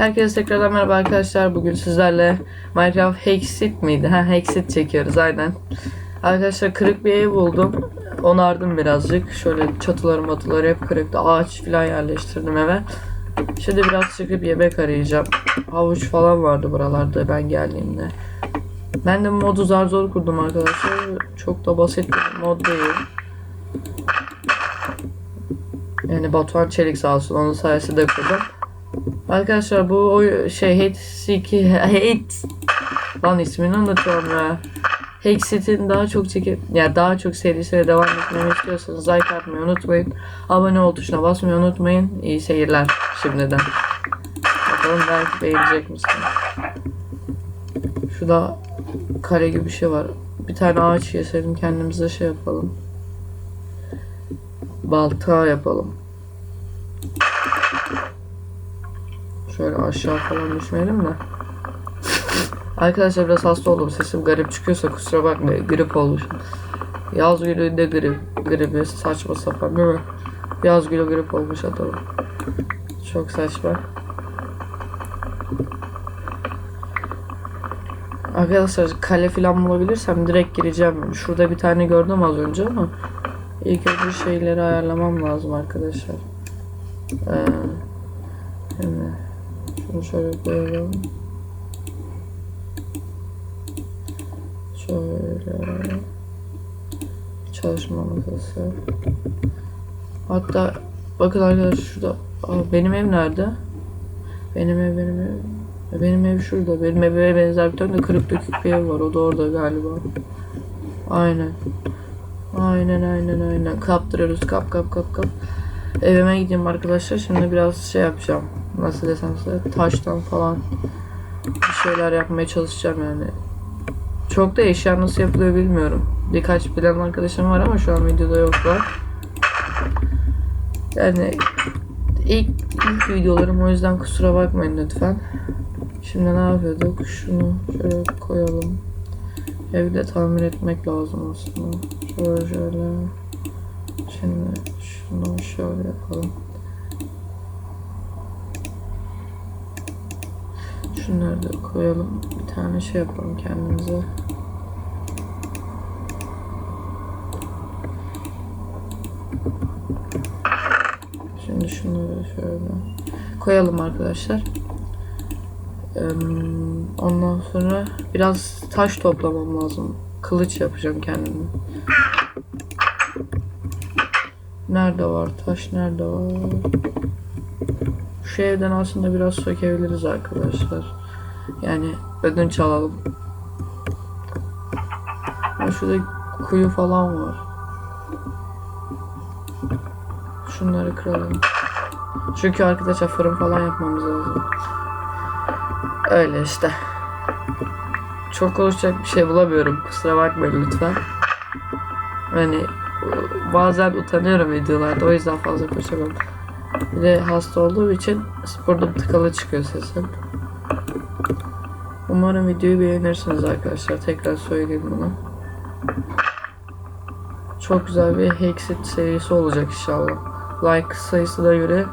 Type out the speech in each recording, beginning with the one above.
Herkese tekrardan merhaba arkadaşlar. Bugün sizlerle Minecraft Hexit miydi? Ha Hexit çekiyoruz aynen. Arkadaşlar kırık bir ev buldum. Onardım birazcık. Şöyle çatıları matıları hep kırıktı. Ağaç falan yerleştirdim eve. Şimdi biraz çıkıp yemek arayacağım. Havuç falan vardı buralarda ben geldiğimde. Ben de modu zar zor kurdum arkadaşlar. Çok da basit bir mod değil. Yani Batuhan Çelik sağ olsun onun sayesinde kurdum. Arkadaşlar bu oy şey 2 Hate lan ismini unutuyorum ya. Hexit'in daha çok çekip ya daha çok serisine devam etmemi istiyorsanız like atmayı unutmayın. Abone ol tuşuna basmayı unutmayın. İyi seyirler şimdiden. Bakalım belki beğenecek misin? Şurada kare gibi bir şey var. Bir tane ağaç keselim kendimize şey yapalım. Balta yapalım. Şöyle aşağı falan düşmeyelim de. Arkadaşlar biraz hasta oldum. Sesim garip çıkıyorsa kusura bakmayın. Grip olmuşum. Yaz gününde grip. Gribi saçma sapan değil mi? Yaz günü grip olmuş adamım. Çok saçma. Arkadaşlar kale falan bulabilirsem direkt gireceğim. Şurada bir tane gördüm az önce ama ilk önce şeyleri ayarlamam lazım arkadaşlar. Ee, şöyle koyalım. Şöyle çalışma masası. Hatta bakın arkadaşlar şurada Aa, benim ev nerede? Benim ev benim ev. E, Benim ev şurada. Benim eve benzer bir tane de kırık dökük bir ev var. O da orada galiba. Aynen. Aynen aynen aynen. Kaptırıyoruz. Kap kap kap kap. Evime gideyim arkadaşlar. Şimdi biraz şey yapacağım. Nasıl desem size. Taştan falan bir şeyler yapmaya çalışacağım yani. Çok da eşya nasıl yapılıyor bilmiyorum. Birkaç bilen arkadaşım var ama şu an videoda yoklar. Yani ilk, ilk videolarım o yüzden kusura bakmayın lütfen. Şimdi ne yapıyorduk? Şunu şöyle koyalım. Evde tamir etmek lazım aslında. Şöyle şöyle. Şimdi şunu şöyle yapalım. Şunları da koyalım. Bir tane şey yapalım kendimize. Şimdi şunları şöyle koyalım arkadaşlar. Ondan sonra biraz taş toplamam lazım. Kılıç yapacağım kendime. Nerede var taş nerede var? Şu evden aslında biraz sökebiliriz arkadaşlar. Yani ödünç alalım. Ha, şurada kuyu falan var. Şunları kıralım. Çünkü arkadaşlar fırın falan yapmamız lazım. Öyle işte. Çok konuşacak bir şey bulamıyorum. Kusura bakmayın lütfen. Hani bazen utanıyorum videolarda. O yüzden fazla konuşamam. Bir de hasta olduğum için burnum tıkalı çıkıyor sesim. Umarım videoyu beğenirsiniz arkadaşlar. Tekrar söyleyeyim bunu. Çok güzel bir Hexit serisi olacak inşallah. Like sayısına göre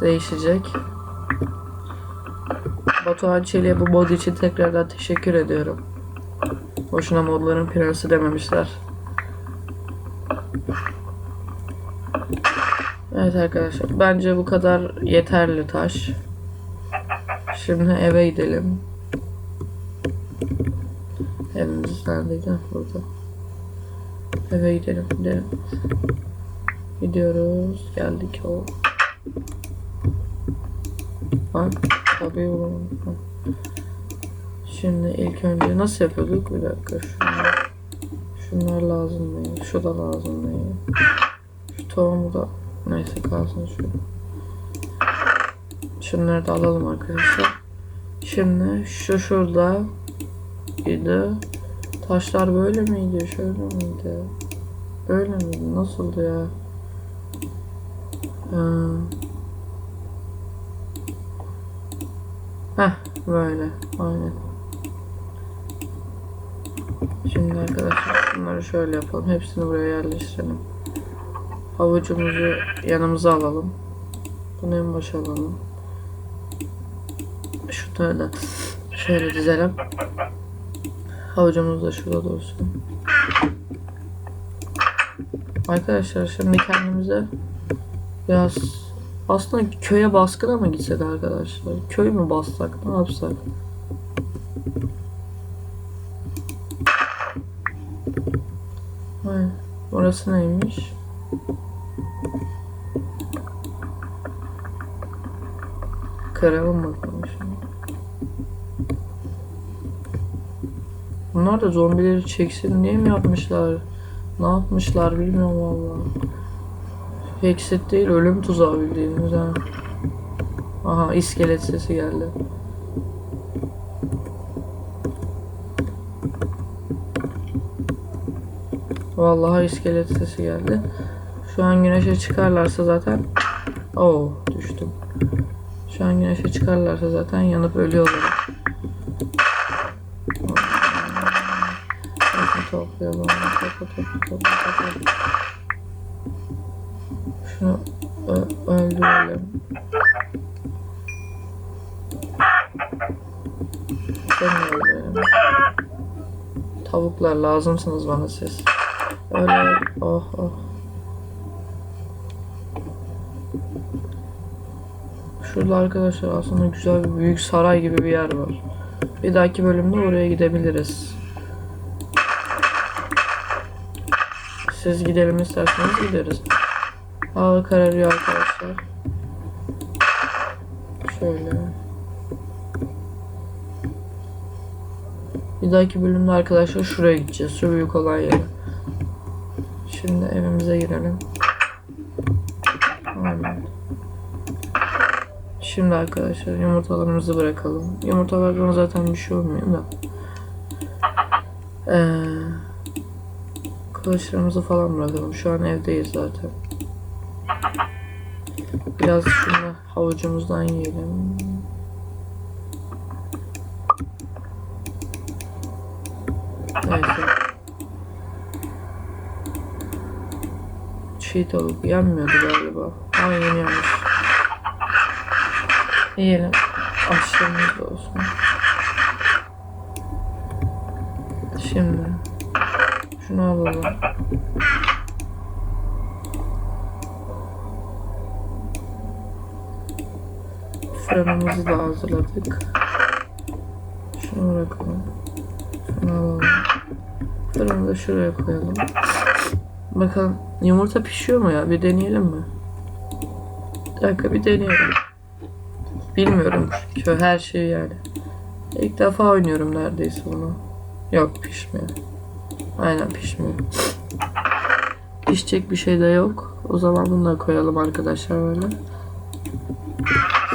değişecek. Batuhan Çelik'e bu mod için tekrardan teşekkür ediyorum. Boşuna modların prensi dememişler. Evet arkadaşlar bence bu kadar yeterli taş. Şimdi eve gidelim. Evimiz neredeydi? Burada. Eve gidelim gidelim. Gidiyoruz. Geldik o. Bak tabii oğlum. Şimdi ilk önce nasıl yapıyorduk? Bir dakika şunlar, şunlar lazım değil. Şu da lazım değil. Şu tohumu da neyse kalsın şu. Şunları da alalım arkadaşlar. Şimdi şu şurada idi. Taşlar böyle miydi? Şöyle miydi? Böyle miydi? Nasıldı ya? Ha. Heh böyle aynen. Şimdi arkadaşlar bunları şöyle yapalım. Hepsini buraya yerleştirelim. Havucumuzu yanımıza alalım. Bunu en başa alalım. Şunları da şöyle dizelim. Havucumuz da şurada dursun. Arkadaşlar şimdi kendimize biraz aslında köye baskına mı gitsek arkadaşlar? Köy mü bassak? Ne yapsak? Ay, orası neymiş? Karavan bakalım şimdi. Bunlar da zombileri çeksin diye mi yapmışlar? Ne yapmışlar bilmiyorum valla. Hexit değil ölüm tuzağı bildiğimiz ha. Aha iskelet sesi geldi. Vallahi iskelet sesi geldi. Şu an güneşe çıkarlarsa zaten Oo düştüm. Şu an güneşe çıkarlarsa zaten yanıp ölüyorlar. Toplayalım. Topla topla topla topla. Şunu öldürelim. Seni. Tavuklar lazımsınız bana siz. Öyle oh oh. Şurada arkadaşlar aslında güzel bir büyük saray gibi bir yer var. Bir dahaki bölümde oraya gidebiliriz. Siz gidelim isterseniz gideriz. Hava kararıyor arkadaşlar. Şöyle. Bir dahaki bölümde arkadaşlar şuraya gideceğiz. Şu büyük olan yere. Şimdi evimize girelim. Aynen. Şimdi arkadaşlar yumurtalarımızı bırakalım. Yumurtalardan zaten bir şey olmuyor da. Ee, kılıçlarımızı falan bırakalım. Şu an evdeyiz zaten. Biraz şunu havucumuzdan yiyelim. Neyse. Çiğ tavuk yenmiyordu galiba. Ama yeniyormuş. Yiyelim. Açlığımız olsun. Şimdi şunu alalım. Fırınımızı da hazırladık. Şunu bırakalım. Şunu alalım. Fırını da şuraya koyalım. Bakalım yumurta pişiyor mu ya? Bir deneyelim mi? Bir dakika bir deneyelim. Bilmiyorum çünkü her şeyi yani. İlk defa oynuyorum neredeyse bunu. Yok pişmiyor. Aynen pişmiyor. Pişecek bir şey de yok. O zaman bunu da koyalım arkadaşlar böyle.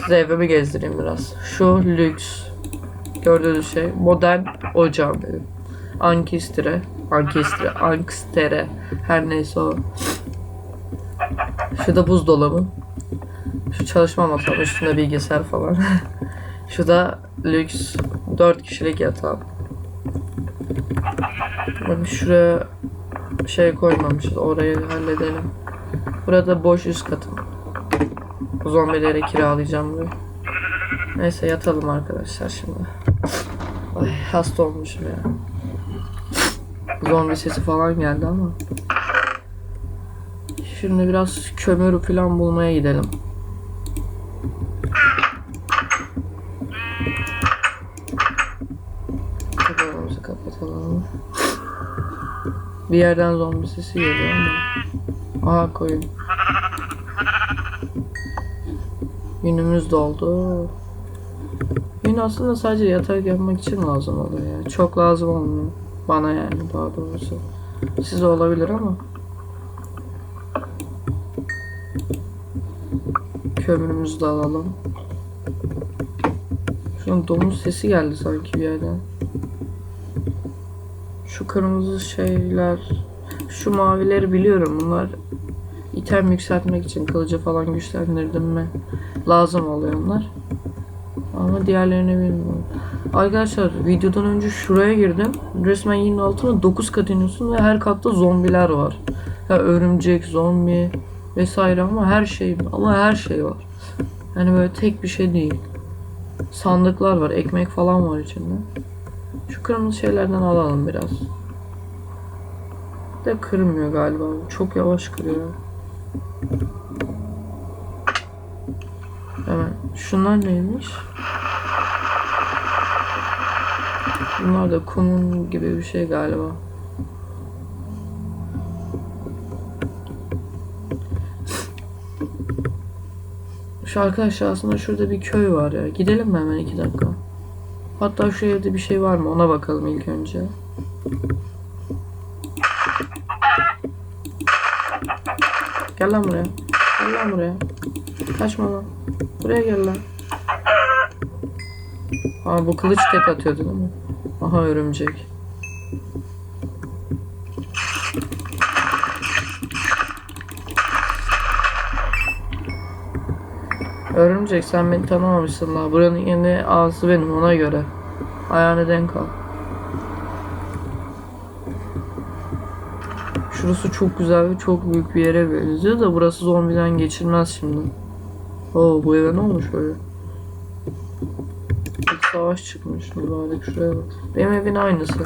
Size evimi gezdireyim biraz. Şu lüks. Gördüğünüz şey. Modern ocağım benim. Ankistre. Ankistre. Ankistere. Her neyse o. Şu da buzdolabı. Şu çalışma masam üstünde bilgisayar falan. Şu da lüks 4 kişilik yatağım. Bak şuraya şey koymamışız. Orayı halledelim. Burada boş üst katım. Zombilere kiralayacağım burayı. Neyse yatalım arkadaşlar şimdi. Ay hasta olmuşum ya. Zombi sesi falan geldi ama. Şimdi biraz kömür falan bulmaya gidelim. Bir yerden zombi sesi geliyor ama. Aha koyun. Günümüz doldu. Yün aslında sadece yatak yapmak için lazım oluyor ya. Çok lazım olmuyor. Bana yani daha doğrusu. Size olabilir ama. Kömürümüzü de alalım. Şunun domuz sesi geldi sanki bir yerden. Şu kırmızı şeyler, şu mavileri biliyorum. Bunlar item yükseltmek için kılıcı falan güçlendirdim mi lazım oluyor onlar. Ama diğerlerini bilmiyorum. Arkadaşlar videodan önce şuraya girdim. Resmen yerin altına 9 kat iniyorsun ve her katta zombiler var. Ya örümcek, zombi vesaire ama her şey ama her şey var. Yani böyle tek bir şey değil. sandıklar var. Ekmek falan var içinde. Şu kırmızı şeylerden alalım biraz. De kırmıyor galiba. Çok yavaş kırıyor. Hemen. Şunlar neymiş? Bunlar da kumun gibi bir şey galiba. Şu arkadaşlar aslında şurada bir köy var ya. Gidelim mi hemen iki dakika? Hatta şu evde bir şey var mı ona bakalım ilk önce. Gel lan buraya. Gel lan buraya. Kaçma lan. Buraya gel lan. Aa bu kılıç tek atıyordu değil mi? Aha örümcek. Örümcek sen beni tanımamışsın la. Buranın yeni ağası benim ona göre. Ayağını denk al. Şurası çok güzel ve çok büyük bir yere benziyor da burası zombiden geçilmez şimdi. Oo bu eve ne olmuş böyle? Bir savaş çıkmış mübarek şuraya bak. Benim evin aynısı.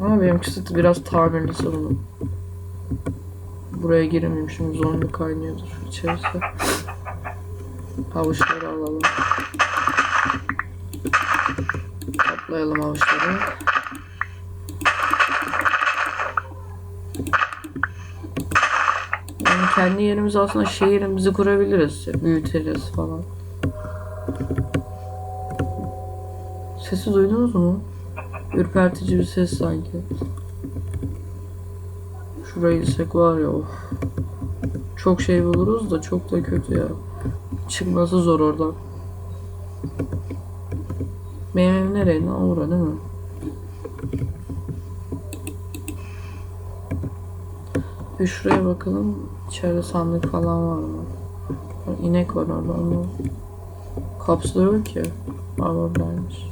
Ama benimkisi biraz tamirlisi bunun. Buraya giremeyeyim şimdi zombi kaynıyordur içerisi. Havuçları alalım. Toplayalım havuçları. Yani kendi yerimize aslında şehrimizi kurabiliriz. Büyüteriz falan. Sesi duydunuz mu? Ürpertici bir ses sanki. Şurayı gitsek var ya of. Çok şey buluruz da çok da kötü ya. Çıkması zor oradan. Benim evim nereye? Naura değil mi? Bir şuraya bakalım. İçeride sandık falan var mı? İnek var orada ama kapsülü yok ki. Var oradaymış.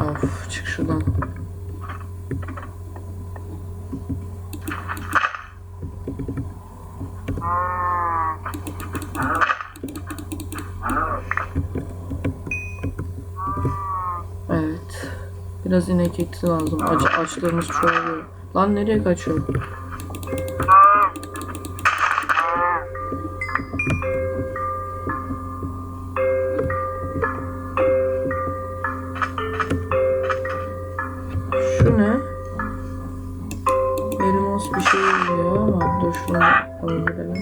Of çık şuradan. Evet. Biraz inek eti lazım. Aç, açlığımız çoğalıyor. Lan nereye kaçıyor? Şu ne? Elmas bir şey diyor ama dur şunu alabilirim.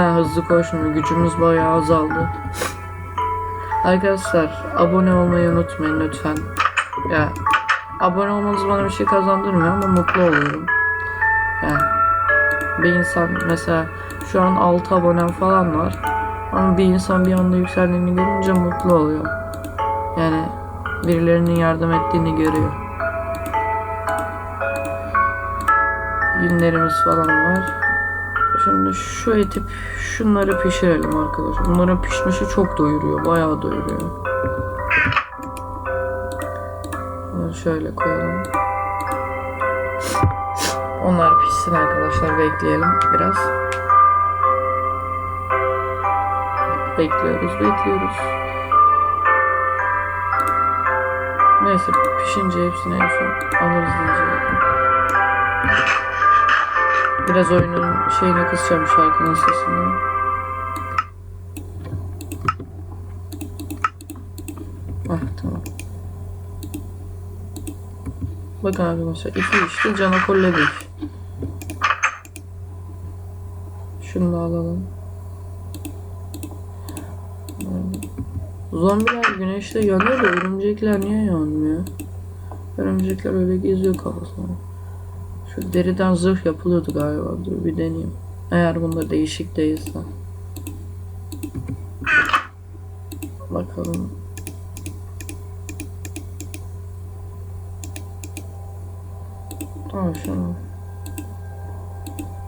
Ha hızlı koşma gücümüz bayağı azaldı. Arkadaşlar abone olmayı unutmayın lütfen. Ya abone olmanız bana bir şey kazandırmıyor ama mutlu oluyorum. Yani bir insan mesela şu an 6 abonem falan var. Ama bir insan bir anda yükseldiğini görünce mutlu oluyor. Yani birilerinin yardım ettiğini görüyor. Yünlerimiz falan var. Şimdi şu eti şunları pişirelim arkadaşlar. Bunların pişmesi çok doyuruyor. Bayağı doyuruyor. Bunları şöyle koyalım. Onlar pişsin arkadaşlar. Bekleyelim biraz. Bekliyoruz, bekliyoruz. Neyse pişince hepsini en son alırız diyeceğim. Biraz oyunun şeyine kısacağım şarkının sesini. Ah tamam. Bakın arkadaşlar iki işte canakolledik. Şunu da alalım. Zombiler güneşte yanıyor da örümcekler niye yanmıyor? Örümcekler öyle geziyor kafasına. Şu deriden zırh yapılıyordu galiba. Dur bir deneyeyim. Eğer bunda değişik değilse. Bakalım. Tamam şunu.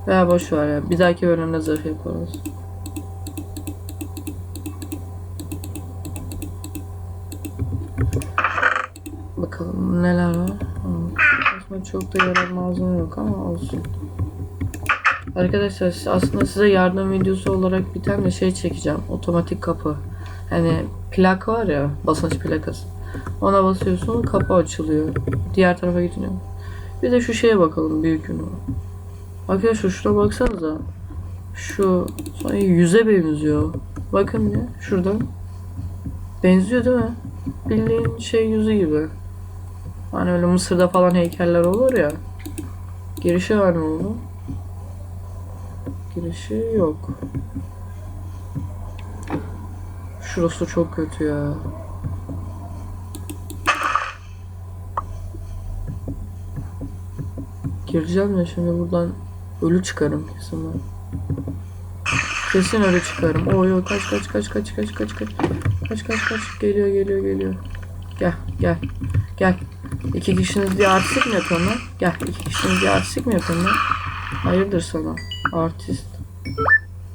Ya boş ver ya. Bir dahaki bölümde zırh yaparız. bakalım neler var. Hmm. Aslında çok da yarar malzeme yok ama olsun. Arkadaşlar aslında size yardım videosu olarak bir tane şey çekeceğim. Otomatik kapı. Hani plak var ya basınç plakası. Ona basıyorsun kapı açılıyor. Diğer tarafa gidiyor. Bir de şu şeye bakalım büyüklüğüne. Arkadaşlar şuna baksanıza. Şu sanki yüze benziyor. Bakın ya şuradan. Benziyor değil mi? Bildiğin şey yüzü gibi. Hani öyle Mısır'da falan heykeller olur ya. Girişi var mı onun? Girişi yok. Şurası çok kötü ya. Gireceğim ya şimdi buradan ölü çıkarım kesin ben. Kesin ölü çıkarım. Oo yok kaç kaç kaç kaç kaç kaç kaç. Kaç kaç kaç geliyor geliyor geliyor. Gel gel gel. İki kişiniz diye artistik mi yapıyorsun? Gel iki kişiniz diye artistik mi yapıyorsun? Hayırdır sana? Artist.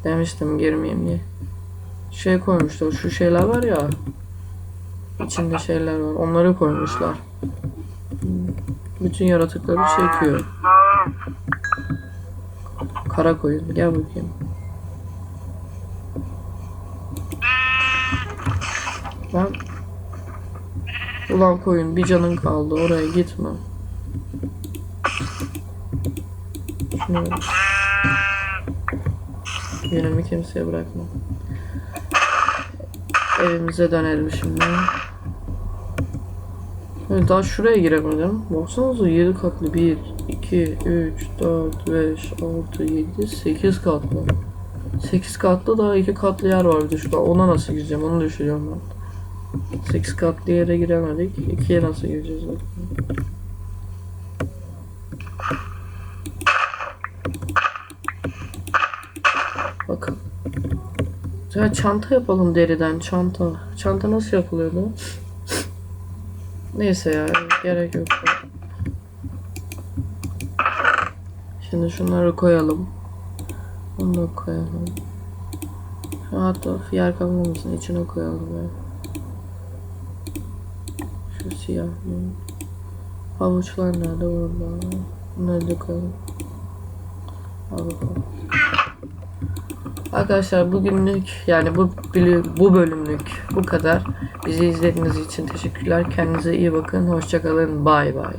Demiştim girmeyeyim diye. Şey koymuşlar şu şeyler var ya. İçinde şeyler var. Onları koymuşlar. Bütün yaratıkları çekiyor. Kara koyun. Gel bakayım. Ben... Ulan koyun bir canın kaldı. Oraya gitme. Şunu kimseye bırakma. Evimize dönelim şimdi. Evet, daha şuraya giremedim. Baksanıza 7 katlı 1, 2, 3, 4, 5, 6, 7, 8 katlı. 8 katlı daha 2 katlı yer var şurada. Ona nasıl gireceğim onu düşünüyorum ben. 8 katlı yere giremedik. 2'ye nasıl gireceğiz bakalım. Bakın. Ya çanta yapalım deriden çanta. Çanta nasıl yapılıyordu? Neyse ya gerek yok. Şimdi şunları koyalım. Bunu da koyalım. Hatta yer kalmamasın içine koyalım ya. Şu siyah mı? Havuçlar nerede burada? Da koyalım. Al bakalım. Arkadaşlar bugünlük yani bu bu bölümlük bu kadar. Bizi izlediğiniz için teşekkürler. Kendinize iyi bakın. Hoşçakalın. Bay bay.